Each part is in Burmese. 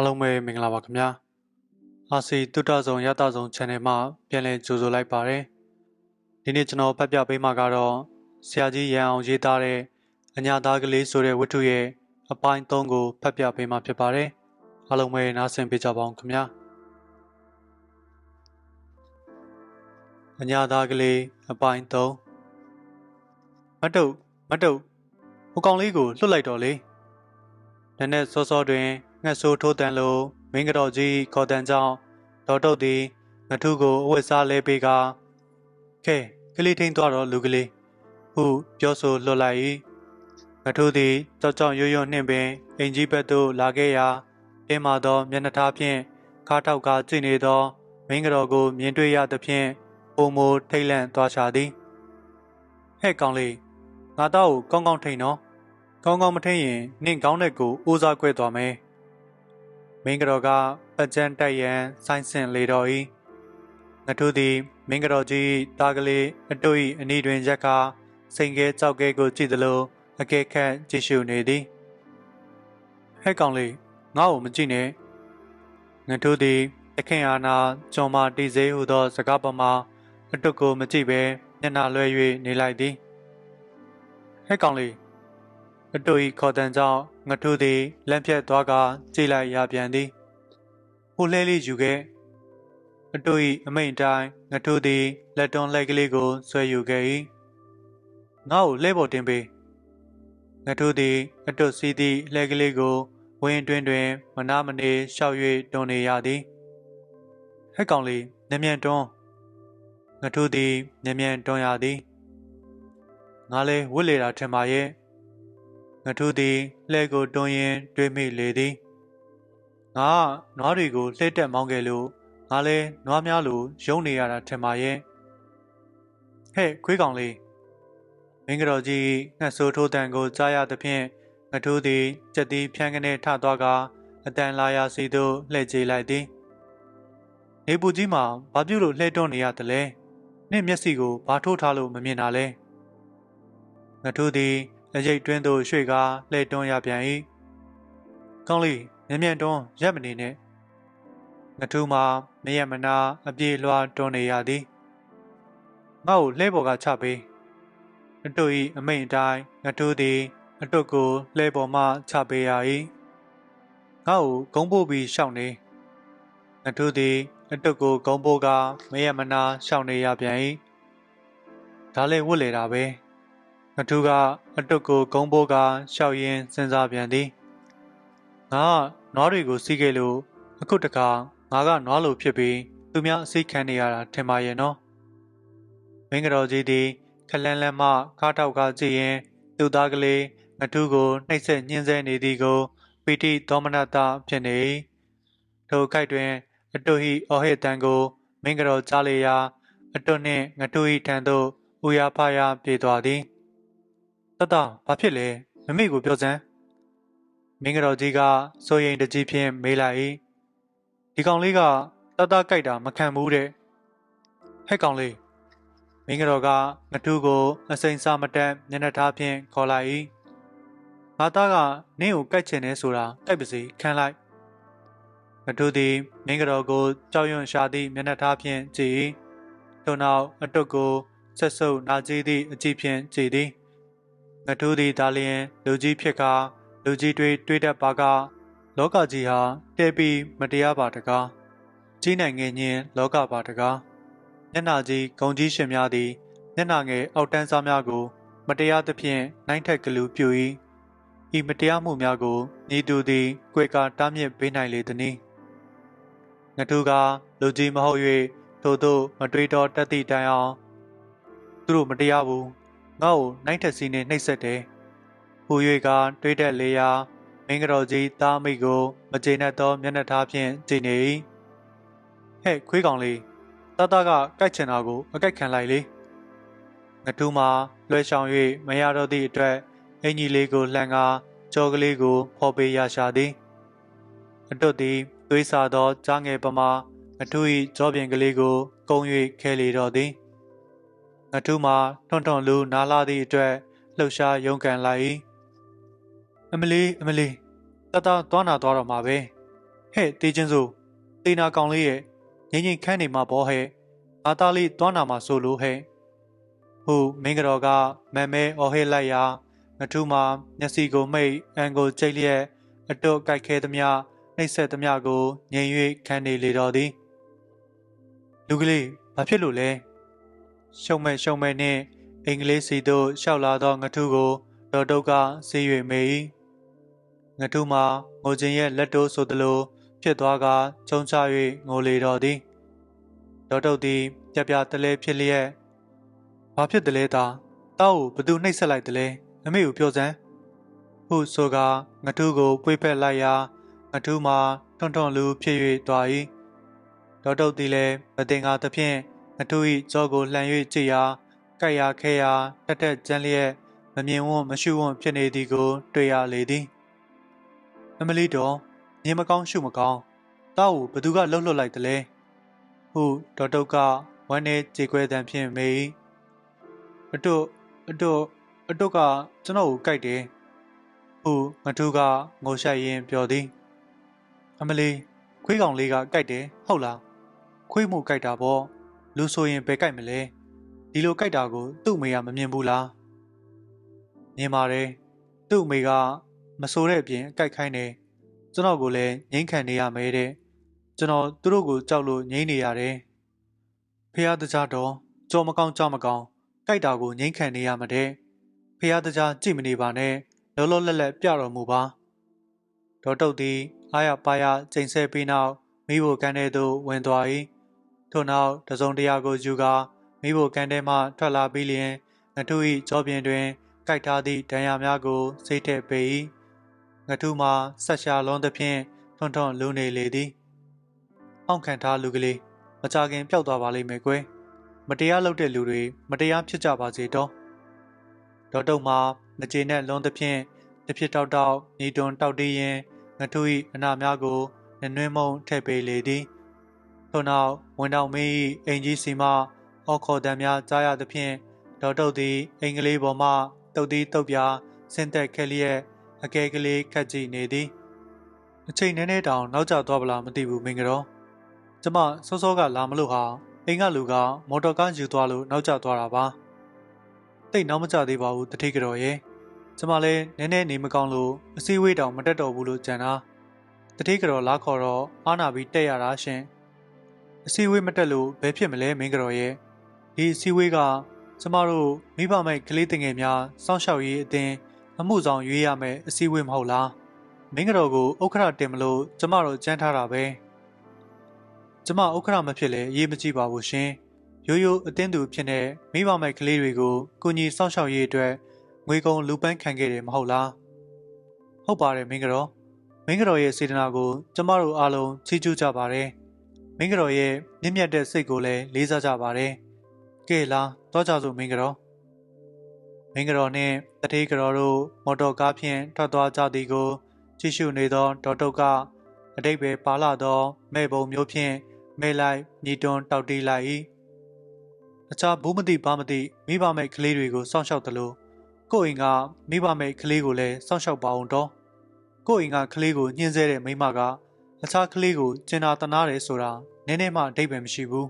အားလုံးပဲမင်္ဂလာပါခင်ဗျာအာစီတုတ္တဆောင်ရတဆောင် channel မှာပြန်လည်ကြိုဆိုလိုက်ပါတယ်ဒီနေ့ကျွန်တော်ဖတ်ပြပေးမှာကတော့ဆရာကြီးရန်အောင်ရေးသားတဲ့အညာသားကလေးဆိုတဲ့ဝတ္ထုရဲ့အပိုင်း3ကိုဖတ်ပြပေးမှာဖြစ်ပါတယ်အားလုံးပဲနားဆင်ပေးကြပါအောင်ခင်ဗျာအညာသားကလေးအပိုင်း3မတုတ်မတုတ်ဟိုကောင်လေးကိုလွတ်လိုက်တော့လေနည်းနည်းစောစောတွင် ငှက်ဆိုးထိုးတန်လိုမင်းကတော်ကြီးခေါ်တန်ကြောင်းဒေါ်တုတ်သည်ငထုကိုအဝတ်စားလဲပေးကကဲကလေးထိန်သွားတော့လူကလေးဟုပြောဆိုလွတ်လိုက်၏ငထုသည်ကြောက်ကြောက်ရွရွနှင့်ပင်အင်ကြီးဘက်သို့လာခဲ့ရာအင်းမာသောမျက်နှာထားဖြင့်ခါထောက်ကကြည့်နေသောမင်းကတော်ကိုမြင်တွေ့ရသဖြင့်ပုံမိုထိတ်လန့်သွားချသည်ဟဲ့ကောင်လေးငါတော့ကောင်းကောင်းထိန်နော်ကောင်းကောင်းမထိန်ရင်နင့်ကောင်းတဲ့ကိုဦးစားကွဲသွားမယ် မင်းကတော်ကပကြံတိုက်ရန်ဆိုင်းဆင်လေတော်၏ငထုသည်မင်းကတော်ကြီးတာကလေးအတူ၏အနီးတွင်ရက်ကာစိန်ကဲကြောက်ကဲကိုကြည့်သလိုအကဲခတ်ကြည့်ရှုနေသည်ဟဲ့ကောင်လေးငါ့ကိုမကြည့်နဲ့ငထုသည်တခင်အာနာကျော်မာတီစေးဟုသော စကားပမာအတုကိုမကြည့်ဘဲမျက်နှာလွှဲ၍နေလိုက်သည်ဟဲ့ကောင်လေး အတူ၏ခေါ်တန်ကြောင့်ငထုသည်လမ်းဖြတ်သွားကကြည့်လိုက်ရပြန်သည်ဟိုလဲလေးယူခဲ့အတူ၏အမိန်တိုင်းငထုသည်လက်တွန်းလိုက်ကလေးကိုဆွဲယူခဲ့၏ငါ့ကိုလဲပေါ်တင်ပေးငထုသည်အတုစီးသည့်လက်ကလေးကိုဝင်းတွင်တွင်မနာမနေရှောက်၍တွန်းနေရသည်ဟဲ့ကောင်လေးနည်းမြန်တွန်းငထုသည်နည်းမြန်တွန်းရသည်ငါလဲဝစ်လေတာထင်ပါရဲ့ ငထုသည်လှဲကိုတွန်းရင်တွေးမိလေသည်ငါကနွားတွေကိုလှည့်တက်မောင်းခဲ့လို့ငါလဲနွားများလိုယုံနေရတာထင်ပါရဲ့ဟဲ့ခွေးကောင်လေးမင်းကတော်ကြီးငှက်ဆိုးထိုးတန်ကိုကြားရသဖြင့်ငထုသည်ကြက်သည်ဖြန်းကနေထသွားကအတန်လာရစီသို့လှည့်ကြည့်လိုက်သည်နေပူကြီးမှာဘာပြုလို့လှည့်တွန်းနေရသလဲနှင့်မျက်စိကိုဘာထိုးထားလို့မမြင်တာလဲငထုသည် တစ်ရိပ်တွင်းသို့ရွှေ့ကားလှည့်တွန်းရပြန်၏ကောင်းလေးမြန်မြန်တွန်းရက်မနေနဲ့ငထူးမှာမရမနာအပြေလွှာတွန်းနေရသည်ငါ့ကိုလှဲပေါ်ကချပေးအတု၏အမိန်အတိုင်းငထူးသည်အတုကိုလှဲပေါ်မှချပေးရ၏ငါ့ကိုဂုံးပို့ပြီးရှောင်းနေငထူးသည်အတုကိုဂုံးပို့ကမရမနာရှောင်းနေရပြန်၏ဒါလည်းဝတ်လေတာပဲ။ ငထူးကအတုတ်ကိုဂုံးပိုးကရှောက်ရင်းစဉ်းစားပြန်သည်ငါကနွားတွေကိုစီးခဲ့လို့အခုတခါငါကနွားလိုဖြစ်ပြီးသူများအစိတ်ခံနေရတာထင်ပါရဲ့နော်မင်းကတော်ကြီးသည်ခလန်းလန်းမှခါထောက်ကကြည့်ရင်သူ့သားကလေးငထူးကိုနှိပ်စက်ညှင်းဆဲနေသည်ကိုပီတိသောမနတဖြစ်နေထိုခိုက်တွင် အတုဟိအောဟိတန်ကို မင်းကတော်ကြားလေရာ အတုနှင့်ငထူးဟိထံသို့ဦးရဖားရပြေးသွားသည် တတဘာဖြစ်လဲမမေကိုပြောစမ်းမင်းကတော်ကြီးကစိုးရိမ်တကြီးဖြင့်မေးလိုက်၏ဒီကောင်လေးကတတကြိုက်တာမခံဘူးတဲ့ဟဲ့ကောင်လေးမင်းကတော်ကငထူးကိုအစိမ်စားမတက်မျက်နှာထားဖြင့်ခေါ်လိုက်၏ငါသားကနင်းကိုကြိုက်ချင်နေဆိုတာကြိုက်ပါစေခံလိုက်ငထူးသည်မင်းကတော်ကိုကြောက်ရွံ့ရှာသည့်မျက်နှာထားဖြင့်ကြည်ထို့နောက်အတုတ်ကိုဆက်ဆုပ်နာကြည့်သည့်အကြည့်ဖြင့်ကြည်သည် ငထူးသည်ဒါလျင်လူကြီးဖြစ်ကာလူကြီးတွေတွေးတတ်ပါကလောကကြီးဟာတဲ့ပြီးမတရားပါတကားကြီးနိုင်ငံငင်းလောကပါတကားမျက်နာကြီးဂုံကြီးရှင်များသည်မျက်နာငယ်အောက်တန်းစားများကို မတရားသဖြင့်နိုင်ထက်ကလူပြူ၏ဤမတရားမှုများကိုညီသူသည်ကြွယ်ကာတားမြစ်ပေးနိုင်လေသည်။ငထူကလူကြီးမဟုတ်၍ထို့သို့မတွေးတော့တက်သည့်တိုင်အောင်သူတို့မတရားဘူး ငါ့ကိုနိုင်ထက်စီးနေနှိပ်စက်တယ်။ဟူ၍ကတွေးတက်လေရာမင်းကတော်ကြီးသားမိကိုမကျေနပ်သောမျက်နှာထားဖြင့်ကြည်နေ၏။ဟဲ့ခွေးကောင်လေးတတကကြိုက်ချင်တာကိုအကြိုက်ခံလိုက်လေ။ငထူးမှာလွှဲဆောင်၍မရတော့သည့်အတွက်အင်ကြီးလေးကိုလှန်ကားကြောကလေးကိုဖော်ပေးရရှာသည်။အတွတ်သည်သွေးစာသောကြားငယ်ပမာငထူး၏ကြောပြင်ကလေးကိုကုံ၍ခဲလေတော့သည်။ ငထူးမှာထွန်းထွန်းလူနားလာသည့်အတွက်လှုပ်ရှားရုန်းကန်လိုက်၏အမလီအမလီတတသွားနာသွားတော့မှာပဲဟဟဲ့တေးချင်းစိုးတေနာကောင်လေးရဲ့ငိမ့်ငိမ့်ခန်းနေမှာဘောဟဲ့ငါသားလေးတွားနာမှာဆိုလို့ဟဲ့ဟူမင်းကတော်ကမန်မဲအော်ဟဲလိုက်ရာငထူးမှာမျက်စိကိုမိတ်အန်ကိုကျိတ်လျက်အတုတ်ကြိုက်ခဲသမျှနှိပ်ဆက်သမျှကိုငြိမ်၍ခန်းနေလေတော်သည်လူကလေးဘာဖြစ်လို့လဲ ရှုံမဲ့ရှုံမဲ့နှင့်အင်္ဂလိပ်စီသို့လျှောက်လာသောငထူးကိုတော်တုတ်ကဆေး၍မေ၏ငထူးမှာငိုခြင်းရဲ့လက်တိုးဆိုသလို ဖြစ်သွားကချုံချ၍ငိုလေတော်သည်တော်တုတ်သည်ပြပြတလဲဖြစ်လျက်ဘာဖြစ်တလဲသားတောက်ကိုဘသူနှိပ်ဆက်လိုက်တလဲအမေကိုပြောစမ်းဟုဆိုကငထူးကိုပွေးဖက်လိုက်ရာငထူးမှာထွန်းထွန်းလူဖြစ်၍သွား၏တော်တုတ်သည်လည်းမတင်ကားသဖြင့် ငထူး၏ကြောကိုလှန်၍ကြည့်ရာကြိုက်ရာခဲရာတက်တက်ကျန်းလျက်မမြင်ဝံ့မရှုဝံ့ဖြစ်နေသည်ကို တွေ့ရလေသည်အမလီတော်မြင်မကောင်းရှုမကောင်းတောက်ကိုဘသူကလှုပ်လှုပ်လိုက်တလဲဟုတော်တုတ်ကဝမ်းနေကြေကွဲတံဖြင့်မေးအတုအတုအတုကကျွန်တော်ကိုကြိုက်တယ်ဟုငထူးကငိုရှိုက်ရင်းပြောသည်အမလီခွေးကောင်လေးကကြိုက်တယ်ဟုတ်လားခွေးမှုကြိုက်တာပေါ့ လူဆိုရင်ဘယ်ကြိုက်မလဲဒီလိုကြိုက်တာကို သူ့အမေကမမြင်ဘူးလားမြင်ပါတယ်သူ့အမေကမဆိုးတဲ့အပြင်အကြိုက်ခိုင်းတယ်ကျွန်တော်ကိုလည်းငိမ့်ခံနေရမယ်တဲ့ကျွန်တော်သူတို့ကိုကြောက်လို့ငိမ့်နေရတယ်ဖះတကြားတော့ကြောမကောင်းကြောက်မကောင်းကြိုက်တာကိုငိမ့်ခံနေရမှာတဲ့ဖះတကြားကြည့်မနေပါနဲ့လောလောလတ်လတ်ပြတော်မူပါဒေါ်တုတ်သည်အားရပါရချိန်ဆဲပြီးနောက်မိဖို့ကန်းတဲ့သို့ဝင်သွား၏ ထို့နောက်တစုံတရာကိုယူကာမိဖို့ကန်းထဲမှထွက်လာပြီးလျင်ငထု၏ကြောပြင်တွင်ကြိုက်ထားသည့်ဒဏ်ရာများကိုစိတ်ထည့်ပေ၏ငထုမှာဆက်ရှာလွန်သဖြင့်ထွန်းထွန်းလူနေလေသည်အောင့်ခံထားလူကလေးမကြခင်ပျောက်သွားပါလိမ့်မယ်ကွယ်မတရားလုပ်တဲ့လူတွေမတရားဖြစ်ကြပါစေတော့ဒေါ်တုတ်မှာမကြေနဲ့လွန်သဖြင့်တစ်ဖြစ်တောက်တောက်ညီတွန်တောက်တည်ရင်ငထု၏အနာများကိုနနွင်းမုံထည့်ပေးလေသည် ထို့နောက်ဝန်တော်မင်း၏အင်ကြီးစီမှအော်ခေါ်တံများကြားရသဖြင့်ဒေါ်တုတ်သည်အင်္ဂလိပ်ပေါ်မှတုတ်သည်တုတ်ပြဆင်းသက်ခဲ့လျက်အကဲကလေးခတ်ကြည့်နေသည်အချိန်နည်းနည်းတောင်နောက်ကျသွားပလားမသိဘူးမင်္ဂတော်ကျမစောစောကလာမလို့ဟာအိမ်ကလူကမော်တော်ကားယူသွားလို့နောက်ကျသွားတာပါတိတ်နောက်မကျသေးပါဘူးတတိကတော်ရဲ့ကျမလည်းနည်းနည်းနေမကောင်းလို့အစည်းအဝေးတောင်မတက်တော့ဘူးလို့ကြံတာတတိကတော်လာခေါ်တော့အားနာပြီးတက်ရတာရှင် အစည်းအဝေးမတက်လို့ဘယ်ဖြစ်မလဲမင်းကတော်ရဲ့ဒီအစည်းအဝေးကကျမတို့မိဘမဲ့ကလေးတငယ်များစောင့်ရှောက်ရေးအတင်းအမှုဆောင်ရွေးရမယ်အစည်းအဝေးမဟုတ်လားမင်းကတော်ကိုဥက္ခရတင်မလို့ကျမတို့ကြမ်းထားတာပဲကျမဥက္ခရမဖြစ်လဲရေးမကြည့်ပါဘူးရှင်ရိုးရိုးအတင်းသူဖြစ်နေမိဘမဲ့ကလေးတွေကိုကုညီစောင့်ရှောက်ရေးအတွက်ငွေကုန်လူပန်းခံခဲ့တယ်မဟုတ်လားဟုတ်ပါတယ်မင်းကတော်မင်းကတော်ရဲ့စေတနာကိုကျမတို့အားလုံးချီးကျူးကြပါတယ် မင်းကတော်ရဲ့မြင့်မြတ်တဲ့စိတ်ကိုလည်းလေးစားကြပါတယ်ကဲလားတော့ကြစို့မင်းကတော်မင်းကတော်နှင့်တတိကတော်တို့မော်တော်ကားဖြင့်ထွက်သွားကြသည်ကိုကြည့်ရှုနေသောဒေါ်တုတ်ကအတိတ်ပဲပါလာသောမဲ့ပုံမျိုးဖြင့်မဲလိုက်ညီတွန်းတောက်တီးလိုက်၏အခြားဘူးမသိဘာမသိမိဘမဲ့ကလေးတွေကိုစောင့်ရှောက်သလိုကိုအိမ်ကမိဘမဲ့ကလေးကိုလည်းစောင့်ရှောက်ပါအောင်တော့ကိုအိမ်ကကလေးကိုညှင်းဆဲတဲ့မိမက အခြားကလေးကိုကျင်နာတနာတယ်ဆိုတာနည်းနည်းမှအတိတ်ပဲမရှိဘူး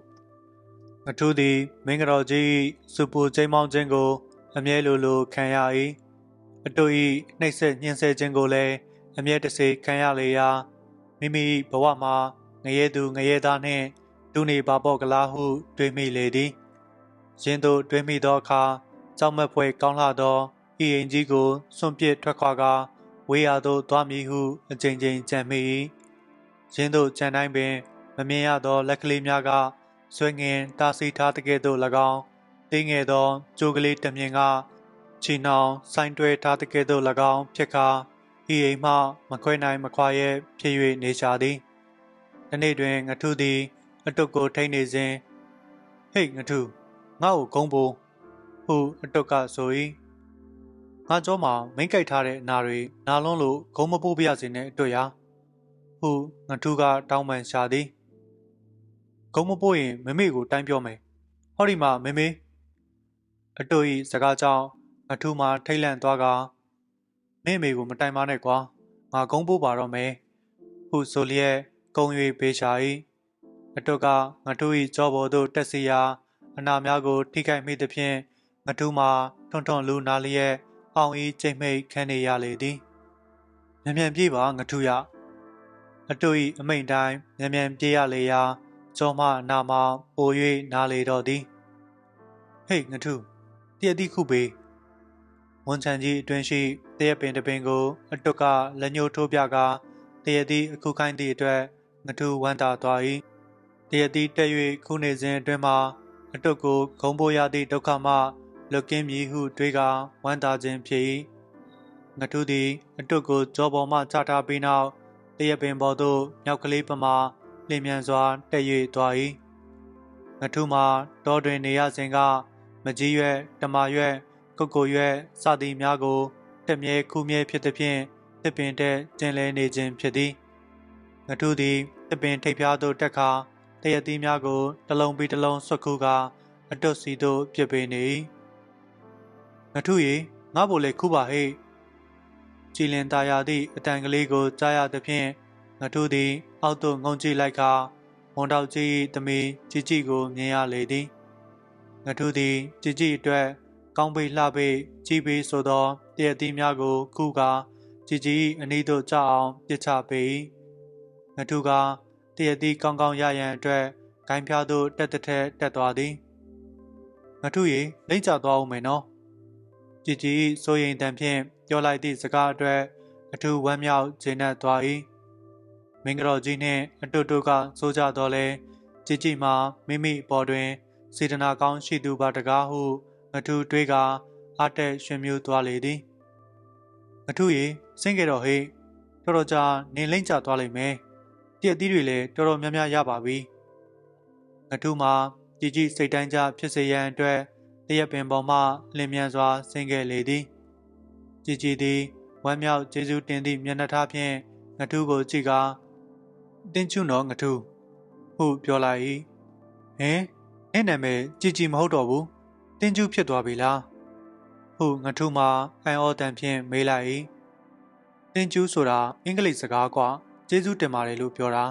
ငထူးသည်မင်္ဂတော်ကြီးစူပူကျိမ်းမောင်းခြင်းကို အမြဲလိုလိုခံရ၏အတူ၏နှိပ်စက်ညှင်းဆဲခြင်းကိုလည်းအမြဲတစေခံရလေရာမိမိဘဝမှာငရဲသူငရဲသားနှင့်ဒုနေပါပေါ့ကလားဟုတွေးမိလေသည်ရင်းတို့တွေးမိသောအခါကြောက်မက်ဖွယ်ကောင်းလာသောဤအိမ်ကြီးကိုစွန့်ပစ်ထွက်ခွာကာဝေးရာသို့သွားမည်ဟုအကြိမ်ကြိမ်ကြံမိ၏ ရင်းတို့ကြံတိုင်းပင် မမြင်ရသော လက်ကလေးများကဆွေငင်တာစီထားတကယ်သို့၎င်းတင်းငယ်သောကြိုးကလေးတစ်မြင်ကချီနှောင်ဆိုင်တွဲထားတကယ်သို့၎င်းဖြစ်ကာဤအိမ်မှမခွဲနိုင်မခွာရဲဖြစ်၍နေရှာသည်ဒီနေ့တွင်ငထုသည်အတုတ်ကိုထိန်းနေစဉ်ဟိတ်ငထုငါ့ကိုဂုံးပိုးဟုအတုတ်ကဆို၏ငါကြောမှာမိတ်ကြိုက်ထားတဲ့အနာတွေနာလွန်းလို့ဂုံးမပိုးပြရစေနဲ့အတွက်ရာ ဟုငထုကတောင်းပန်ရှာသည်ဂုံးမပိုးရင်မမေကိုတိုင်းပြောမယ်ဟောဒီမှာမမေအတူဤစကားကြောင့်ငထုမှာထိတ်လန့်သွားကမင်းမေကိုမတိုင်ပါနဲ့ကွာငါဂုံးပိုးပါတော့မယ်ဟုဆိုလျက်ကုံ၍ပေးရှာ၏အတုကငထု၏ကြောပေါ်သို့တက်စီရာအနာများကို ထိခိုက်မိသဖြင့်ငထုမှာထွန်းထွန်းလူနာလျက်အောင်ဤကျိတ်မိတ်ခံနေရလေသည်မြန်မြန်ပြေးပါငထုရ အတု၏အမိန်တိုင်းမြန်မြန်ပြေးရလေရာကျောမအနာမောင်ပို၍နားလေတော့သည်ဟေးငထုတည့်အသည့်ခုပေးဝန်ချန်ကြီးအတွင်ရှိတရက်ပင်တပင်ကို အတုကလက်ညှိုးထိုးပြကာတရက်သည့်အခုခိုင်းသည့်အတွက်ငထုဝမ်းသာသွား၏တရက်သည့်တက်၍ခုနေစဉ်အတွင်းမှာအတုကိုဂုံပိုးရသည့်ဒုက္ခမှလွတ်ကင်းမည်ဟုတွေးကာဝမ်းသာခြင်းဖြစ်၏ငထုသည် အတုကိုကြောပေါ်မှချထားပြီးနောက် တရက်ပင်ပေါ်သို့မြောက်ကလေးပမာလျင်မြန်စွာတက်၍သွား၏ငထုမှာတောတွင်နေရစဉ်ကမကြီးရွက်တမာရွက်ကုတ်ကိုရွက်စသည်များကိုတက်မြဲခုမြဲဖြစ်သည်ဖြင့်တစ်ပင်တက်ကျင်လဲနေခြင်းဖြစ်သည်ငထုသည်တစ်ပင်ထိပ်ဖျားသို့တက်ခါတရက်သီးများကိုတစ်လုံးပြီးတစ်လုံးဆွတ်ခုကာအတွတ်စီသို့ပြစ်ပေးနေ၏ငထုရီငါ့ဘိုလေခုပါဟဲ့ ကြည်လင်ตาရသည့်အတန်ကလေးကိုကြားရသဖြင့်ငထုသည်အောက်သို့ငုံကြည့်လိုက်ခါဝန်တောက်ကြီး၏သမီးជីជីကိုမြင်ရလေသည်ငထုသည်ជីជីအတွက်ကောင်းပိလှပိကြီးပေးဆိုသောတရက်သီးများကိုခုကာជីជី၏အနီးသို့ကျအောင်ပြစ်ချပေး၏ငထုကတရက်သီးကောင်းကောင်းရရန်အတွက်ဂိုင်းဖျားသို့တက်တက်တက်တက်သွားသည်ငထုရီလိမ့်ချသွားအောင်မယ်နော်ជីជីစိုးရင်တန်ဖြင့် ပြောလိုက်သည့်စကားအတွက်အထူးဝမ်းမြောက်ခြေနှက်သွား၏မင်္ဂတော်ကြီးနှင့်အတူတူကစိုးကြတော်လဲជីជីမှာမိမိပေါ်တွင် စေတနာကောင်းရှိသူပါတကားဟုငထူတွေးကအားတက်ရှင်မြူးသွားလေသည်ငထူရေစင့်ကြတော့ဟေးတော်တော်ကြာနေလိမ့်ကျသွားလိမ့်မယ်တည့်အသီးတွေလည်းတော်တော်များများရပါပြီငထူမှာကြည်ကြည်စိတ်တိုင်းကြဖြစ်စေရန်အတွက်တရက်ပင်ပေါ်မှလင်းမြန်စွာဆင်းခဲ့လေသည် ကြည်ကြည်သည်ဝမ်းမြောက်ကျေးဇူးတင်သည့်မျက်နှာထားဖြင့်ငထူကိုကြည့်ကာတင်းချွနော်ငထူဟုပြောလိုက်၏ဟင်အဲ့နာမည်ကြည်ကြည်မဟုတ်တော့ဘူးတင်းကျူးဖြစ်သွားပြီလားဟုငထူမှာအန်အော်တန်ဖြင့်မေးလိုက်၏တင်းကျူးဆိုတာအင်္ဂလိပ်စကားကွာကျေးဇူးတင်ပါတယ်လို့ပြောတာ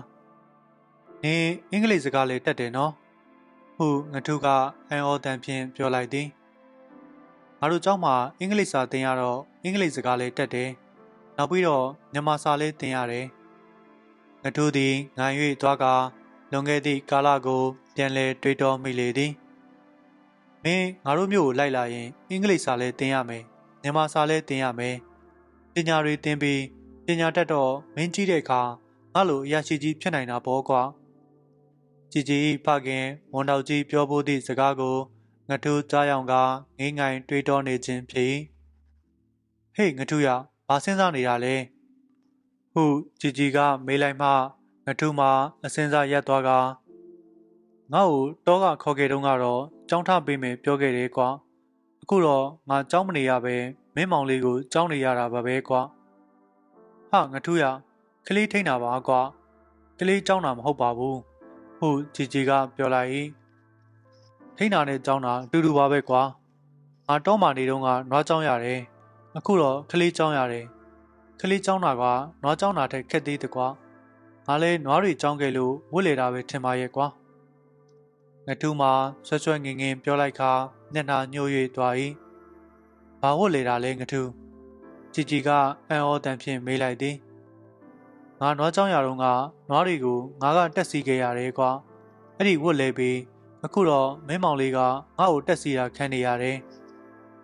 နင်းအင်္ဂလိပ်စကားလည်းတတ်တယ်နော်ဟုငထုကအန်အော်တန်ဖြင့်ပြောလိုက်သည် ငါတို့ကျောင်းမှာအင်္ဂလိပ်စာသင်ရတော့အင်္ဂလိပ်စကားလည်းတတ်တယ်။နောက်ပြီးတော့မြန်မာစာလည်းသင်ရတယ်။ငါတို့သည်ငံ၍သွားကလွန်ခဲ့သည့်ကာလကို ပြန်လည်တွေးတောမိလေသည်။မင်းငါတို့မျိုးကိုလိုက်လာရင်အင်္ဂလိပ်စာလည်းသင်ရမယ်။မြန်မာစာလည်းသင်ရမယ်။ပညာတွေသင်ပြီးပညာတတ်တော့မင်းကြီးတဲ့အခါငါလိုအရာရှိကြီးဖြစ်နိုင်တာပေါ့ကွာ။ကြည်ကြည်ဖခင်ဝန်တော်ကြီးပြောဖို့သည့်စကားကို ငထုကြားရောင်ကငိမ့်ငိုင်တွေးတောနေခြင်းဖြစ်ဟေးငထုရဘာစဉ်းစားနေတာလဲဟုကြည်ကြည်ကမေးလိုက်မှငထုမှာအစင်းစားရက်သွားကငါ့ကိုတောကခေါ်ခဲ့တုန်းကတော့ကြောင်းထပေးမယ်ပြောခဲ့တယ်ကွာအခုတော့ငါကြောင်းမနေရပဲမင်းမောင်လေးကိုကြောင်းနေရတာပါပဲကွာဟာငထုရကလေးထိန်တာပါကွာကလေးကြောင်းတာမဟုတ်ပါဘူးဟုကြည်ကြည်ကပြောလိုက်၏ ထိန်တာနဲ့ကြောင်းတာအတူတူပါပဲကွာငါတော့မှနေတော့ကနွားကြောင်းရတယ်အခုတော့ကလေးကြောင်းရတယ်ကလေးကြောင်းတာကနွားကြောင်းတာထက်ခက်သေးတယ်ကွာငါလည်းနွားတွေကြောင်းခဲ့လို့ဝတ်လေတာပဲထင်ပါရဲ့ကွာငတူမှာဆွဆွငင်ငင်ပြောလိုက်ခါမျက်နှာညှို့၍သွား၏ဘာဝတ်လေတာလဲငတူကြည်ကြည်ကအံ့ဩတန်ဖြင့်မေးလိုက်သည်ငါနွားကြောင်းရတော့ကနွားတွေကိုငါကတက်စီခဲ့ရတယ်ကွာအဲ့ဒီဝတ်လဲပြီး အခုတော့မင်းမောင်လေးကငါ့ကိုတက်စီတာခံနေရတယ်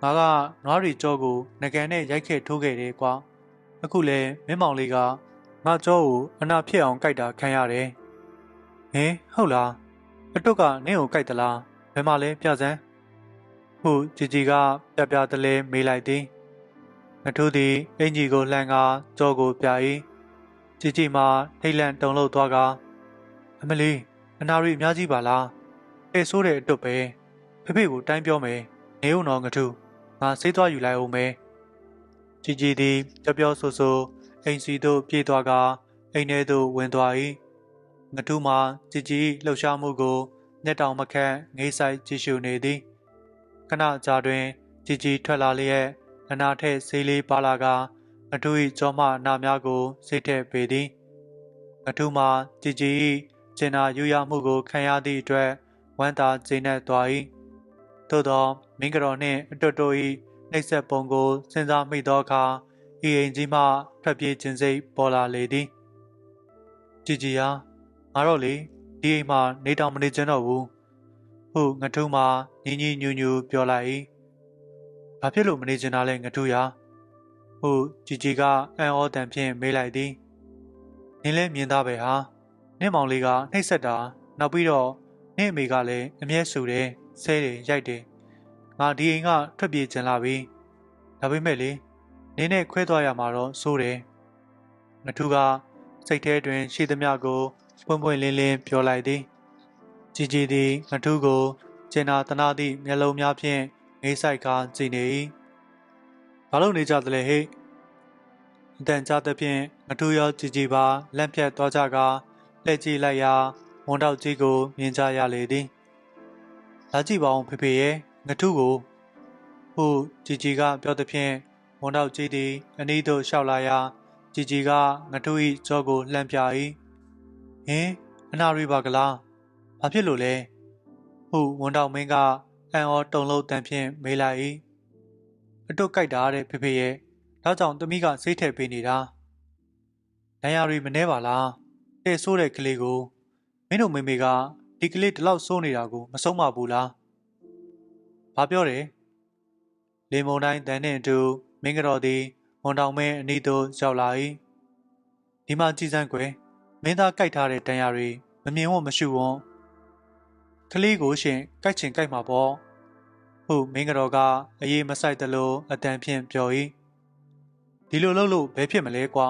ငါကနွားတွေကြောကိုငကန်နဲ့ရိုက်ခဲ့ထိုးခဲ့တယ်ကွာအခုလဲမင်းမောင်လေးကငါကြောကိုအနာဖြစ်အောင်ကြိုက်တာခံရတယ်ဟင်ဟုတ်လားအတုတ်ကနင့်ကိုကြိုက်သလားဘယ်မှာလဲပြစမ်းဟုကြည်ကြည်ကပြပြတလဲမေးလိုက်သည်ငထုသည်အင်ကြီးကိုလှန်ကာကြောကိုပြ၏ကြည်ကြည်မှာထိတ်လန့်တုန်လှုပ်သွားကအမလီအနာရီအများကြီးပါလား အဲဆိုးတဲ့အတုတ်ပဲဖေဖေကိုတိုင်းပြောမယ်နေဦးနော်ငထုငါဆေးသွားယူလိုက်အောင်မယ်ကြည်ကြည်သည်ပြောပြောဆိုဆိုအိမ်စီသို့ပြေးသွားကာအိမ်ထဲသို့ဝင်သွား၏ငထုမှာကြည်ကြည်လှုပ်ရှားမှုကိုမျက်တောင်မခန့်ငေးဆိုင်ကြည့်ရှုနေသည်ခဏကြာတွင်ကြည်ကြည်ထွက်လာလျက်အနာထက်ဆေးလေးပါလာကငထု၏ကြောမအနာများကိုစိတ်ထက်ပေသည်ငထူးမှာကြည်ကြည်၏ကျင်နာယူရမှုကိုခံရသည့်အတွက်ဝ မ်းသာကျေနပ်သွား၏သို့သောမင်းကတော်နှင့်အတွတ်တို့၏နှိပ်စက်ပုံကိုစဉ်းစားမိသောအခါဤအိမ်ကြီးမှထွက်ပြေးခြင်းစိတ်ပေါ်လာလေသည်ကြည်ကြည်ဟာငါတော့လေဒီအိမ်မှာနေတောင်မနေချင်တော့ဘူးဟုငထူးမှာညီညီညူညူပြောလိုက်၏ဘာဖြစ်လို့မနေချင်တာလဲငထူးရာဟုကြည်ကြည်ကအံ့ဩတန်ဖြင့်မေးလိုက်သည်နင်းလဲမြင်သားပဲဟာနင့်မောင်လေးကနှိပ်စက်တာနောက်ပြီးတော့ နင့်အမေကလည်းအမျက်ဆူတယ်ဆဲတယ်ရိုက်တယ်ငါဒီအိမ်ကထွက်ပြေးချင်လာပြီဒါပေမဲ့လေနင်းနဲ့ခွဲသွားရမှာတော့စိုးတယ်ငထူးကစိတ်ထဲတွင်ရှိသမျှကိုပွင့်ပွင့်လင်းလင်းပြောလိုက်သည်ကြည်ကြည်သည်ငထူးကိုကျင်နာတနာသည့်မျက်လုံးများဖြင့်ငေးဆိုင်ကားကြည်နေ၏ဘာလို့နေကြသလဲဟဲ့အတန်ကြားသဖြင့်ငထူးရောကြည်ကြည်ပါလက်ဖြတ်သွားကြကားလှည့်ကြည့်လိုက်ရာ ဝန်တောက်ကြီးကိုမြင်ကြရလေသည်လာကြည့်ပါအောင်ဖေဖေရဲ့ငထူးကိုဟုကြည်ကြည်ကပြောသဖြင့်ဝန်တောက်ကြီးသည်အနီးသို့လျှောက်လာရာကြည်ကြည်ကငထူး၏ကြောကိုလှမ်းပြ၏ဟင်အနာရီပါကလားဘာဖြစ်လို့လဲဟုဝန်တောက်မင်းကအံ့ဩတုန်လှုပ်တန်ဖြင့်မေးလိုက်၏အတုတ်ကြိုက်တာတဲ့ဖေဖေရဲ့ဒါကြောင့်သမီးကစိတ်ထည့်ပေးနေတာဒဏ်ရာရီမနှဲပါလားတဲ့ဆိုးတဲ့ကလေးကိုမ င်းတို့မေမေကဒီကလေးဒီလောက်ဆိုးနေတာကိုမဆုံးမဘူးလားဘာပြောတယ်လေမုန်တိုင်းတန်နဲ့အတူမင်းကတော်သည်ဝန်တောင်မဲအနီးသို့ရောက်လာ၏ဒီမှာကြည်စမ်းကွယ်မင်းသားကြိုက်ထားတဲ့တန်ရာတွေမမြင်ဝမရှုဝကလေးကိုရှင်ကြိုက်ချင်ကြိုက်မှာပေါ့ဟုမင်းကတော်ကအရေးမဆိုင်သလိုအတန်ဖြင့်ပြော၏ဒီလိုလုပ်လို့ဘယ်ဖြစ်မလဲကွာ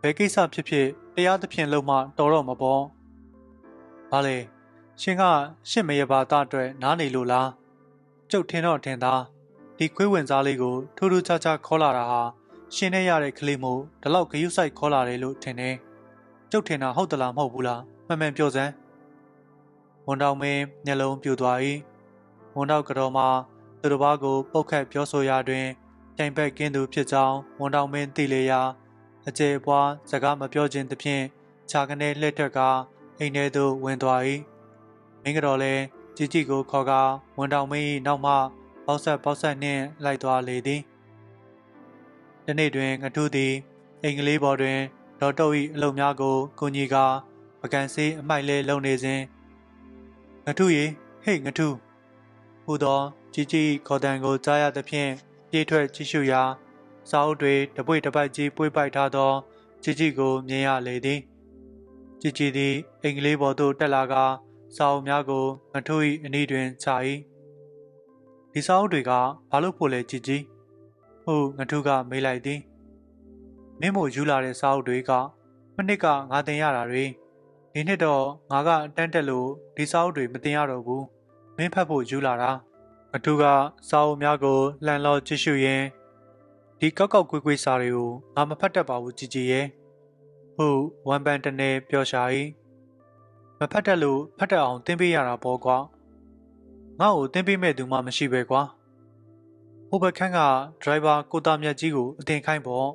ဘယ်ကိစ္စဖြစ်ဖြစ်တရားသဖြင့်လုပ်မှတော်တော့မပေါ့ ဘာလဲရှင်ကရှင့်မရပါသားအတွက်နားနေလို့လားကျုပ်ထင်တော့ထင်သားဒီခွေးဝင်စားလေးကိုထူးထူးခြားခြားခေါ်လာတာဟာရှင်နဲ့ရတဲ့ကလေးမို့ဒီလောက်ဂယုစိုက်ခေါ်လာတယ်လို့ထင်တယ်ကျုပ်ထင်တာဟုတ်သလားမဟုတ်ဘူးလားမှန်မှန်ပြောစမ်းဝန်တောင်မင်းမျက်လုံးပြူသွား၏ဝန်တောက်ကတော့မှသူတစ်ပါးကိုပုတ်ခတ်ပြောဆိုရာတွင်တိုင်ဘက်ကင်းသူဖြစ်ကြောင်းဝန်တောင်မင်းသိလေရာအကျေပွားစကားမပြောခြင်းသဖြင့်ခြာကနေလှည့်ထွက်က အိမ်ထဲသို့ဝင်သွား၏မင်းကတော့လည်းជីជីကိုခေါ်ကာဝန်တောင်မင်း၏နောက်မှပေါက်ဆက်ပေါက်ဆက်နှင့်လိုက်သွားလေသည်ဒီနေ့တွင်ငထုသည်အင်္ဂလိပ်ဘော်တွင်ဒေါ်တုတ်၏အလုံများကိုကိုကြီးကပကံစေးအမိုက်လဲလုံနေစဉ်ငထုရေဟေ့ငထုဟူသောជីជីခေါ်တန်ကိုကြားရသဖြင့်ပြေးထွက်ကြည့်ရှုရာစာအုပ်တွေတပွေတပိုက်ကြီးပွေးပိုက်ထားသောជីជីကိုမြင်ရလေသည် ကြည်ကြည်သည်အင်္ဂလိပ်ပေါ်သို့တက်လာကစာအုပ်များကိုငထိုး၏အနည်းတွင်ခြာ၏ဒီစာအုပ်တွေကဘာလို့ဖို့လဲကြည်ကြည်ဟုငထိုးကမေးလိုက်သည်မင်းမို့ယူလာတဲ့စာအုပ်တွေကမနှစ်ကငါတင်ရတာတွေဒီနှစ်တော့ငါကတန်းတက်လို့ဒီစာအုပ်တွေမတင်ရတော့ဘူးမင်းဖတ်ဖို့ယူလာတာအထူးကစာအုပ်များကိုလှန်လော့ကြည့်ရှုရင်းဒီကောက်ကောက်ကွေးကွေးစာတွေကိုငါမဖတ်တတ်ပါဘူးကြည်ကြည်ရဲ့ ဟုဝမ်ပန်တနေပြောရှာ၏မဖတ်တတ်လို့ဖတ်တတ်အောင်သင်ပေးရတာပေါ့ကွာငါ့ကိုသင်ပေးမဲ့သူမှမရှိပဲကွာဟိုဘက်ခန်းကဒရိုင်ဘာကိုတာမြတ်ကြီးကိုအတင်ခိုင်းပေါ့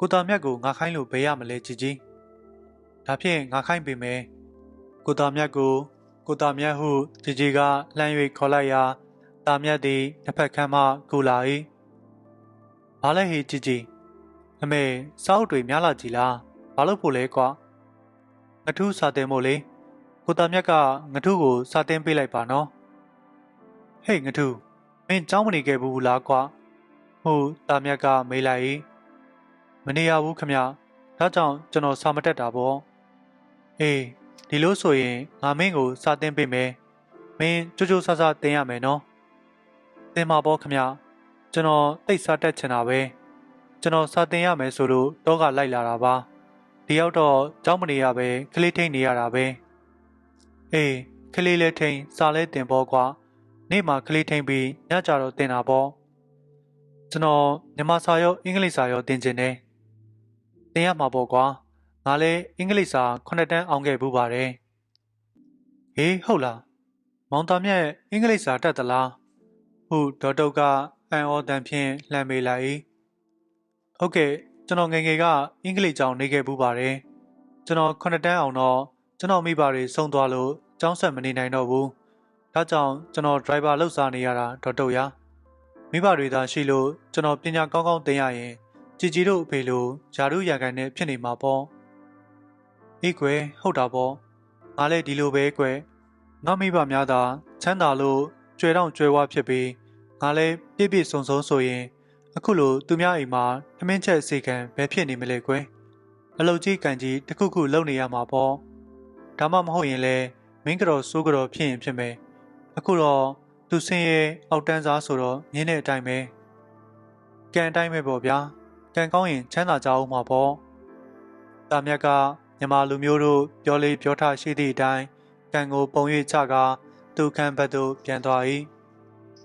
ကိုတာမြတ်ကိုငါခိုင်းလို့ဘယ်ရမလဲကြည်ကြီးဒါဖြင့်ငါခိုင်းပေမယ်ကိုတာမြတ်ကိုကိုတာမြတ်ဟုကြည်ကြီးကလှမ်း၍ခေါ်လိုက်ရာတာမြတ်သည်တစ်ဖက်ခန်းမှကိုလာ၏ဘာလဲဟေကြည်ကြီး အမေစောက်တွေများလာကြည်လားဘာလို့ဖို့လဲကွာငထူးစာတင်မို့လေကိုတာမြတ်ကငထူးကိုစာတင်ပေးလိုက်ပါနော်ဟေးငထူးမင်းကြောင်းမနေခဲ့ဘူးလားကွာဟုတ်တာမြတ်ကမေးလိုက်၏မနေရဘူးခမဒါကြောင့်ကျွန်တော်စာမတက်တာပေါ့အေးဒီလိုဆိုရင်ငါမင်းကိုစာတင်ပေးမယ်မင်းကြိုးကြိုးဆဆတင်ရမယ်နော်တင်ပါပေါ့ခမကျွန်တော်တိတ်စာတက်ချင်တာပဲ ကျွန်တော်စာတင်ရမယ်ဆိုလို့တော့ကလိုက်လာတာပါဒီရောက်တော့ကြောင်းမနေရပဲကလေးထိန်နေရတာပဲအေးကလေးလေးထိန်စာလဲတင်ပေါ့ကွာနေ့မှာကလေးထိန်ပြီးညကြတော့တင်တာပေါ့ကျွန်တော်မြန်မာစာရောအင်္ဂလိပ်စာရောတင်ကျင်တယ်တင်ရမှာပေါ့ကွာငါလည်းအင်္ဂလိပ်စာ9တန်းအောင်ခဲ့ဘူးပါတယ်ဟေးဟုတ်လားမောင်သားမြတ်အင်္ဂလိပ်စာတတ်သလားဟုဒေါ်တုတ်ကအံ့ဩတန်ဖြင့်လှမ်းမေးလိုက် ဟုတ်ကဲ့ကျွန်တော်ငယ်ငယ်ကအင်္ဂလိပ်ကျောင်းနေခဲ့ဘူးပါတယ်ကျွန်တော်ခုနှစ်တန်းအောင်တော့ကျွန်တော်မိဘတွေဆုံးသွားလို့ကျောင်းဆက်မနေနိုင်တော့ဘူးဒါကြောင့်ကျွန်တော်ဒရိုင်ဘာလုပ်စားနေရတာတော့တုတ်ရမိဘတွေသာရှိလို့ကျွန်တော်ပညာကောင်းကောင်းသင်ရရင်ကြည်ကြည်တို့အဖေလိုယာရုရံကန်နဲ့ဖြစ်နေမှာပေါ့အေးကွယ်ဟုတ်တာပေါ့ငါလည်းဒီလိုပဲကွယ်ငါမိဘများသာချမ်းသာလို့ကြွယ်တော့ကြွယ်ဝဖြစ်ပြီးငါလည်းပြည့်ပြည့်စုံစုံဆိုရင် အခုလိုသူများအိမ်မှာထမင်းချက်စေကံပဲဖြစ်နေမလဲကွယ်အလုတ်ကြီးကန်ကြီးတစ်ခုခုလုပ်နေရမှာပေါ့ဒါမှမဟုတ်ရင်လည်းမင်းကတော့စိုးကတော့ဖြစ်ရင်ဖြစ်မယ်အခုတော့သူဆင်းရဲအောက်တန်းစားဆိုတော့မြင်းတဲ့အတိုင်းပဲကံအတိုင်းပဲပေါ့ဗျာကံကောင်းရင်ချမ်းသာကြအောင်မှာပေါ့တာမြတ်ကမြမလူမျိုးတို့ပြောလေးပြောထားရှိသည့်အတိုင်းကံကိုပုံ၍ချကာသူခံဘက်သို့ပြန်သွား၏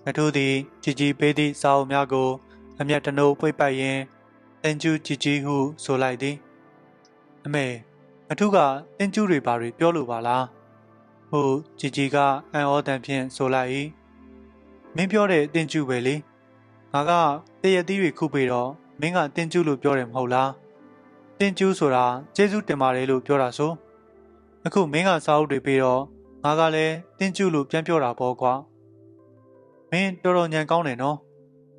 နထုသည်ကြည်ကြည်ပေးသည့်စာအုပ်များကို အမျက်တနိုးပွေပိုက်ရင်းတင်ကျူးကြည်ကြည်ဟုဆိုလိုက်သည်အမေအထုကတင်ကျူးတွေဘာတွေပြောလို့ပါလားဟုကြည်ကြည်ကအံ့ဩတန်ဖြင့်ဆိုလိုက်၏မင်းပြောတဲ့တင်ကျူးပဲလေငါကတရသီးတွေခုပေတော့မင်းကတင်ကျူးလို့ပြောတယ်မဟုတ်လားတင်ကျူးဆိုတာကျေးဇူးတင်ပါတယ်လို့ပြောတာဆိုအခုမင်းကစာအုပ်တွေပြီးတော့ငါကလည်းတင်ကျူးလို့ပြန်ပြောတာပေါ့ကွာမင်းတော်တော်ညံကောင်းတယ်နော်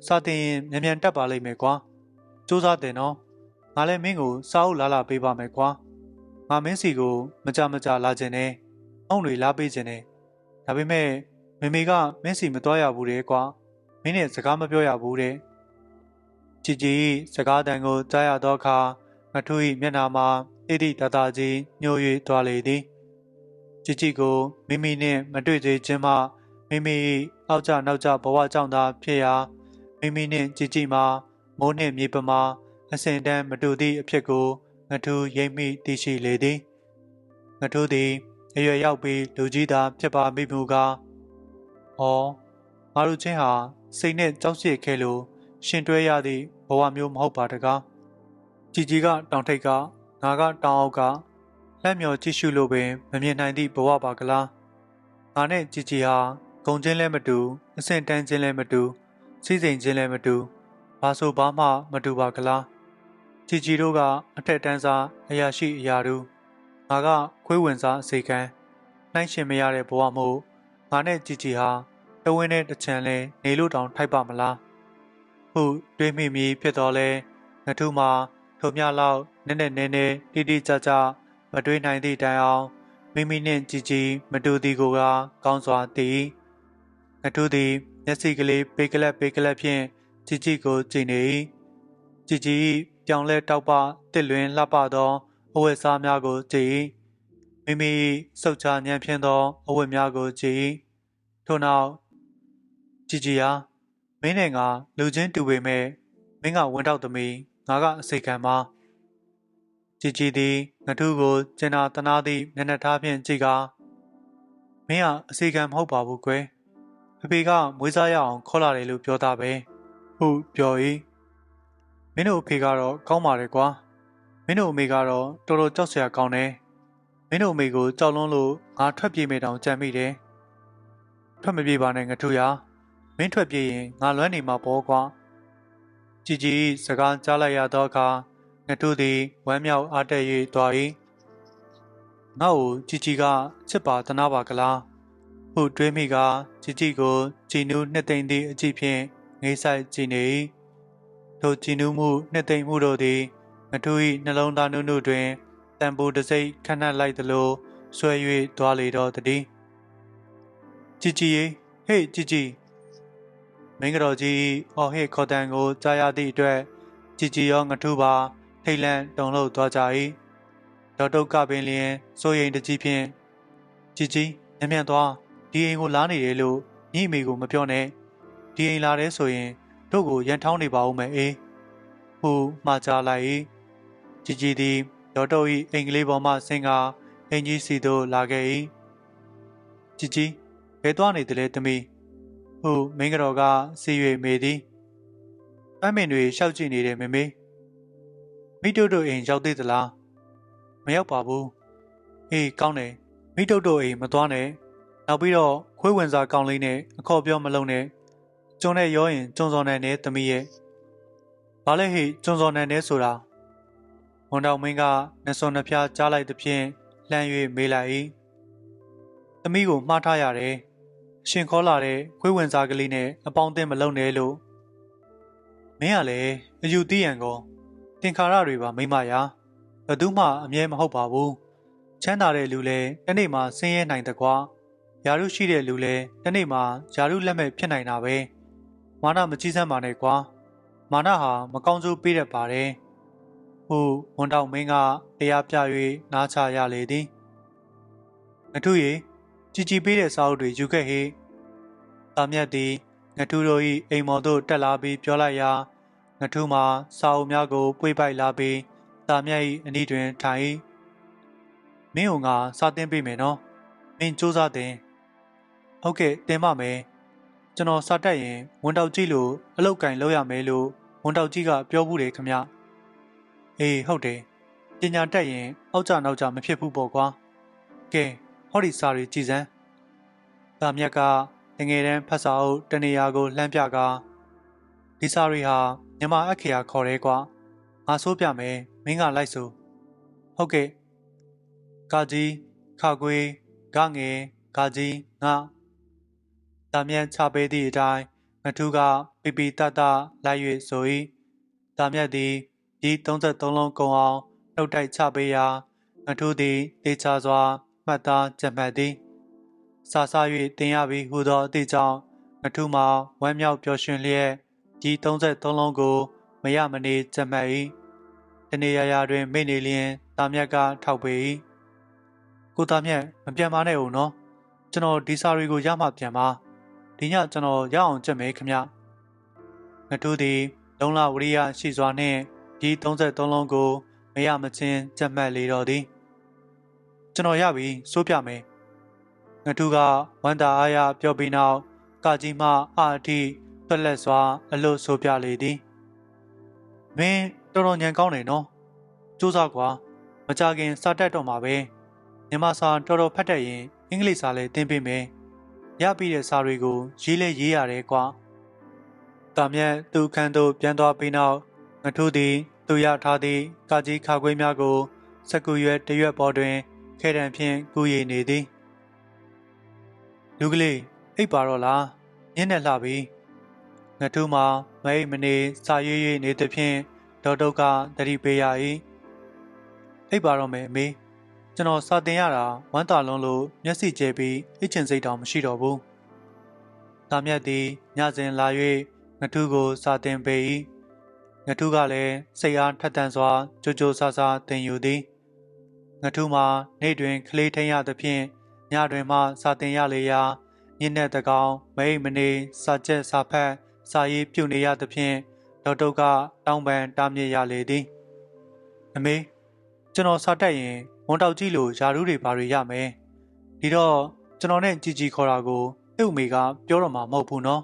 စာတင်ရင်မြန်မြန်တက်ပါလိမ့်မယ်ကွာစူးစမ်းတယ်နော်ငါလည်းမင်းကိုစာအုပ်လာလာပေးပါမယ်ကွာငါမင်းစီကို မကြမကြလာခြင်းနဲ့အောင့်တွေလာပေးခြင်းနဲ့ဒါပေမဲ့မေမေကမင်းစီမတွားရဘူးတဲ့ကွာမင်းနဲ့စကားမပြောရဘူးတဲ့ကြည်ကြည်စကားတန်ကိုကြားရသောအခါငထူး၏မျက်နှာမှာဣတိတတကြီးညှို့၍သွားလေသည်ကြည်ကြည်ကိုမိမိနှင့်မတွေ့သေးခြင်းမှမိမိ၏အောက်ကျနောက်ကျဘဝကြောင့်သာဖြစ်ရာ မိမိနှင့်ကြည်ကြည်မှာမိုးနှင့်မြေပမာအစင်တန်းမတူသည့်အဖြစ်ကိုငထူးရိမ့်မိသိရှိလေသည်ငထူးသည်အရွယ်ရောက်ပြီးလူကြီးသာဖြစ်ပါမိမှုကားဩငါတို့ချင်းဟာစိတ်နဲ့ကြောက်ရွံ့ခဲ့လို့ရှင်တွဲရသည့်ဘဝမျိုးမဟုတ်ပါတကားကြည်ကြီးကတောင်ထိပ်ကငါကတောင်အောက်ကလက်မြော်ကြည့်ရှုလို့ပင်မမြင်နိုင်သည့်ဘဝပါကလားငါနဲ့ကြည်ကြီးဟာဂုံချင်းလည်းမတူအဆင့်တန်းချင်းလည်းမတူ စီစဉ်ချင်းလည်းမတူဘာဆိုဘာမှမတူပါကလားကြည်ကြည်တို့ကအထက်တန်းစားအရာရှိအရာတို့ငါကခွေးဝင်စားအစိခံနှိုင်းရှင်မရတဲ့ဘဝမို့ငါနဲ့ကြည်ကြည်ဟာတဝင်းနဲ့တချံလဲနေလို့တောင်ထိုက်ပါမလားဟုတွေးမိမိဖြစ်တော်လဲငထုမှာထုံမြလောက်နည်းနည်းနည်းနည်းတိတိကျကျမတွေးနိုင်သည့်တိုင်အောင်မိမိနှင့်ကြည်ကြည်မတူသည်ကိုကကောင်းစွာသိငထုသည် မျက်စိကလေးပေကလပ်ပေကလပ်ဖြင့်ကြည်ကြည်ကိုကြည်နေကြည်ကြည်ပြောင်းလဲတောက်ပတစ်လွင်လှပသောအဝတ်စားများကိုကြည်မိမိစုတ်ချညံဖြင်းသောအဝတ်များကိုကြည်ထို့နောက်ကြည်ကြည်ဟာမင်းနဲ့ငါလူချင်းတူပေမဲ့မင်းကဝန်တော့သမီးငါကအစိတ်ခံပါကြည်ကြည်သည်ငထုကိုကျင်နာတနာသည့်မျက်နှာထားဖြင့်ကြည့်ကာမင်းကအစိတ်ခံမဟုတ်ပါဘူးကွယ် ဖေဖေကမွေးစားရအောင်ခေါ်လာတယ်လို့ပြောတာပဲဟုတ်ပြော၏မင်းတို့အဖေကတော့ကောင်းပါတယ်ကွာမင်းတို့အမေကတော့တော်တော်ကြောက်စရာကောင်းတယ်မင်းတို့အမေကိုကြောက်လွန်းလို့ငါထွက်ပြေးမိတောင်ကြံမိတယ်ထွက်မပြေးပါနဲ့ငထုရမင်းထွက်ပြေးရင်ငါလွမ်းနေမှာပေါ့ကွာကြည်ကြည်စကားကြားလိုက်ရသောအခါငထုသည်ဝမ်းမြောက်အားတက်၍သွား၏ငါ့ကိုကြည်ကြည်ကချစ်ပါတနာပါကလား ဟုတွေးမိကကြည်ကြည်ကိုကြည်နူးနှစ်သိမ့်သည့်အကြည့်ဖြင့်ငေးဆိုင်ကြည်နေ၏ထိုကြည်နူးမှုနှစ်သိမ့်မှုတို့သည်ငထု၏နှလုံးသားနုနုတွင်တံပိုးတစိမ့်ခဏလိုက်သလိုဆွဲ၍သွားလေတော့တည်းကြည်ကြည်ဟေးကြည်ကြည်မင်းကတော်ကြီးအော်ဟစ်ခေါ်တန်ကိုကြားရသည့်အတွက်ကြည်ကြည်ရောငထုပါထိတ်လန့်တုန်လှုပ်သွားကြ၏ဒေါ်တုတ်ကပင်လျင်စိုးရိမ်တကြီးဖြင့်ကြည်ကြည်ညံ့ညံ့သွား ဒီအိမ်ကိုလာနေတယ်လို့ညီအမေကိုမပြောနဲ့ဒီအိမ်လာတဲ့ဆိုရင်တို့ကိုရန်ထောင်းနေပါဦးမယ်အေးဟုမှားကြလိုက်၏ကြည်ကြည်သည်ဒေါ်တုတ်၏အိမ်ကလေးပေါ်မှဆင်းကာအင်ကြီးစီသို့လာခဲ့၏ကြည်ကြည်ဘယ်သွားနေသလဲသမီးဟုမင်းကတော်ကစီ၍မေးသည်အမင်တွေရှောက်ကြည့်နေတဲ့မမေမိတုတ်တို့အိမ်ရောက်သေးသလားမရောက်ပါဘူးအေးကောင်းတယ်မိတုတ်တို့အိမ်မသွားနဲ့ နောက်ပြီးတော့ခွေးဝင်စားကောင်းလေးနဲ့အခေါ်ပြောမလုံးနဲ့ကျွန်းနဲ့ရောရင်ကျွန်းစော်နဲ့နဲ့သမီးရဲ့ဘာလဲဟိကျွန်းစော်နဲ့နဲ့ဆိုတာဝန်တော်မင်းကနှစွန်နှဖျားကြားလိုက်သဖြင့်လှမ်း၍မေးလိုက်၏သမီးကိုမှားထားရတယ်အရှင်ခေါ်လာတဲ့ခွေးဝင်စားကလေးနဲ့အပေါင်းအသင်းမလုပ်နဲ့လို့မင်းကလည်းအယူတီးရန်ကောတင်ခါရတွေပါမိမရာဘယ်သူမှအမြဲမဟုတ်ပါဘူးချမ်းသာတဲ့လူလည်းတစ်နေ့မှဆင်းရဲနိုင်တကွာ ယာရုရှိတဲ့လူလည်းတစ်နေ့မှယာရုလက်မဲ့ဖြစ်နိုင်တာပဲမာနမကြီးစမ်းပါနဲ့ကွာမာနဟာမကောင်းစိုးပေးတတ်ပါတယ်ဟုဝန်တော်မင်းကတရားပြ၍နားချရလေသည်ငထုရီကြည်ကြည်ပေးတဲ့စာအုပ်တွေယူခဲ့ဟေတာမြတ်သည်ငထုတို့၏အိမ်မော်သို့တက်လာပြီးပြောလိုက်ရာငထုမှာစာအုပ်များကိုပွေပိုက်လာပြီးတာမြတ်၏အနီးတွင်ထိုင်မင်းုံကစာသင်ပေးမယ်နော်မင်းစူးစမ်းတင် ဟုတ်ကဲ့တင်ပါမယ်ကျွန်တော်စာတက်ရင်ဝန်တောက်ကြီးလိုအလောက်ကင်လောက်ရမယ်လို့ဝန်တောက်ကြီးကပြောဘူးတယ်ခမအေးဟုတ်တယ်ပညာတက်ရင်အောက်ကြနောက်ကြမဖြစ်ဘူးပေါ့ကွာကဲဟောဒီစာရီကြည်စမ်းတာမြတ်ကငငယ်တန်းဖတ်စာအုပ်တနေရာကိုလှမ်းပြကာဒီစာရီဟာမြမအခရာခေါ်ရဲကွာငါဆိုးပြမယ်မင်းကလိုက်ဆိုဟုတ်ကဲ့ကာကြီးခါကွေးဂငယ်ကာကြီးငါ တာမြတ်ချပေးသည့်အတိုင်းငထူးကပီပီတတလိုက်၍ဆို၏တာမြတ်သည်ဒီ33လုံးကုံအောင်နှုတ်တိုက်ချပေးရာငထူးသည်တေချာစွာမှတ်သားကြံမှတ်သည်စာစား၍တင်ရပြီးဟူသောအသည့်ကြောင့်ငထူးမှာဝမ်းမြောက်ပျော်ရွှင်လျက်ဒီ33လုံးကို မရမနေကြံမှတ်၏တနေရာရာတွင်မိနေလျင်တာမြတ်ကထောက်ပေ၏ကိုတာမြတ်မပြန်ပါနဲ့ဦးနော်ကျွန်တော်ဒီစာတွေကိုရမှပြန်ပါ ဒီညကျွန်တော်ရအောင်ကြက်မယ်ခမငထူးသည်လုံလဝရိယရှိစွာနှင့်ဒီ33လုံးကိုမရမချင်းကြက်မှတ်လေတော်သည်ကျွန်တော်ရပြီစိုးပြမယ်ငထူးကဝန်တာအားရပြောပြီးနောက်ကကြီးမှအာအထိတွက်လက်စွာ အလို့ဆိုပြလေသည်မင်းတော်တော်ညံကောင်းတယ်နော်စူးစမ်းကွာမကြခင်စာတက်တော့မှာပဲမြန်မာစာတော်တော်ဖတ်တတ်ရင်အင်္ဂလိပ်စာလည်းသင်ပေးမယ် ရပြီးတဲ့စာတွေကိုရေးလဲရေးရတယ်ကွာတာမြတ်သူခန်းသို့ပြန်သွားပြီးနောက်ငထူးသည်သူရထားသည့်ကာကြီးခါခွေးများကိုစကူရွက်တရွက်ပေါ်တွင် ခဲတံဖြင့်ကူရည်နေသည်လူကလေးအိပ်ပါတော့လားညနေလှပြီငထူးမှာမအိပ်မနေစာရွေ့ရွေ့နေသဖြင့်ဒေါ်တုတ်ကတတိပေးရ၏အိပ်ပါတော့မယ်အမေ ကျွန်တော်စာတင်ရတာဝမ်းသာလုံးလို့မျက်စိကျဲပြီးအချင်စိတ်တောင်မရှိတော့ဘူး။တာမြတ်သည်ညစဉ်လာ၍ငထူးကိုစာတင်ပေ၏။ငထူးကလည်းစိတ်အားထက်သန်စွာကြိုးကြိုးဆာဆာတင်ယူသည်။ငထူးမှာနေ့တွင်ကလေးထိန်ရသဖြင့်ညတွင်မှစာတင်ရလေရာညနေတကောင်မိတ်မနေစာကျက်စာဖတ်စာရေးပြုနေရသဖြင့်ဒေါက်တုတ်ကတောင်းပန်တားမြစ်ရလေသည်။အမေကျွန်တော်စာတက်ရင်ဝန်တောက်ကြီးလိုယာရုတွေဘာတွေရမယ်ဒီတော့ကျွန်တော်နဲ့ជីជីခေါ်တာကိုသူ့အမေကပြောတော့မှာမဟုတ်ဘူးနော်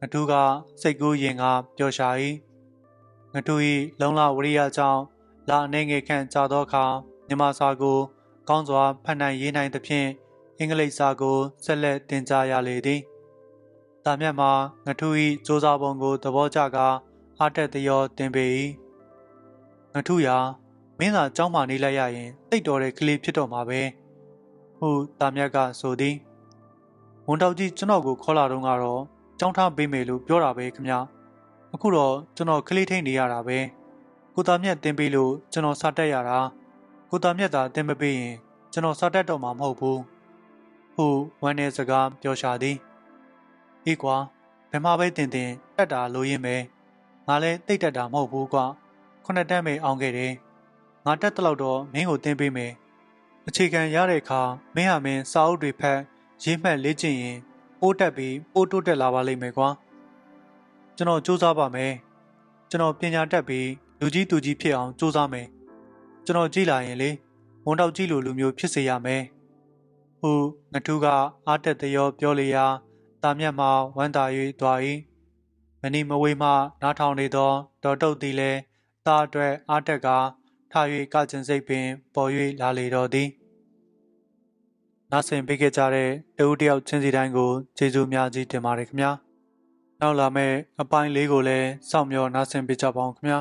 ငထူးကစိတ်ကူးရင်ကပျော်ရှာ၏ငထူး၏လုံလဝရိယကြောင့်လာအနေငယ်ခန့်ကြာသောအခါမြမစာကိုကောင်းစွာဖတ်နိုင်ရေးနိုင်သဖြင့်အင်္ဂလိပ်စာကိုဆက်လက်သင်ကြားရလေသည်တာမြတ်မှာငထူး၏စူးစမ်းပုံကိုသဘောကျကာအားတက်သရောသင်ပေ၏ငထူးရာ မင်းသာကြောင်းမှနေလိုက်ရရင်တိတ်တော်တဲ့ကလေးဖြစ်တော့မှာပဲဟုတာမြတ်ကဆိုသည်ဝန်တောက်ကြီးကျွန်တော်ကိုခေါ်လာတော့ကတော့ကြောင်းထားပေးမယ်လို့ပြောတာပဲခင်ဗျာအခုတော့ကျွန်တော်ကလေးထိန်နေရတာပဲကိုတာမြတ်တင်ပေးလို့ကျွန်တော်စတက်ရတာကိုတာမြတ်သာတင်မပေးရင်ကျွန်တော်စတက်တော့မှာမဟုတ်ဘူးဟုဝမ်းနဲ့စကားပြောရှာသည်အေးကွာဘယ်မှာပဲတင်တင်တက်တာလိုရင်းပဲငါလည်းတိတ်တက်တာမဟုတ်ဘူးကွာခုနှစ်တက်မေအောင်ခဲ့တယ် ငါတက်တလောက်တော့မင်းကိုတင်းပေးမယ်အခြေခံရတဲ့အခါမင်းဟာမင်းစာအုပ်တွေဖတ်ရေးမှတ်လေ့ကျင့်ရင်ပိုးတက်ပြီးပိုးတိုးတက်လာပါလိမ့်မယ်ကွာကျွန်တော်စူးစမ်းပါမယ်ကျွန်တော်ပညာတတ်ပြီးလူကြီးသူကြီးဖြစ်အောင်စူးစမ်းမယ်ကျွန်တော်ကြည့်လာရင်လေဝန်တောက်ကြည့်လိုလူမျိုးဖြစ်စေရမယ်ဟုငထူးကအားတက်တရောပြောလေရာတာမြတ်မှဝမ်းသာ၍သွား၏မဏိမဝေးမှနားထောင်နေသောဒေါ်တုတ်သည်လည်းသားအတွက်အားတက်က ထား၍ကကျင်စိတ်ပင် ပေါ်၍လာလေတော်သည်နားဆင်ပေးခဲ့ကြတဲ့တဦးတယောက်ချင်းစီတိုင်းကိုကျေးဇူးများကြီးတင်ပါတယ်ခင်ဗျာနောက်လာမယ့်အပိုင်းလေးကိုလည်းစောင့်မျှော်နားဆင်ပေးကြပါအောင်ခင်ဗျာ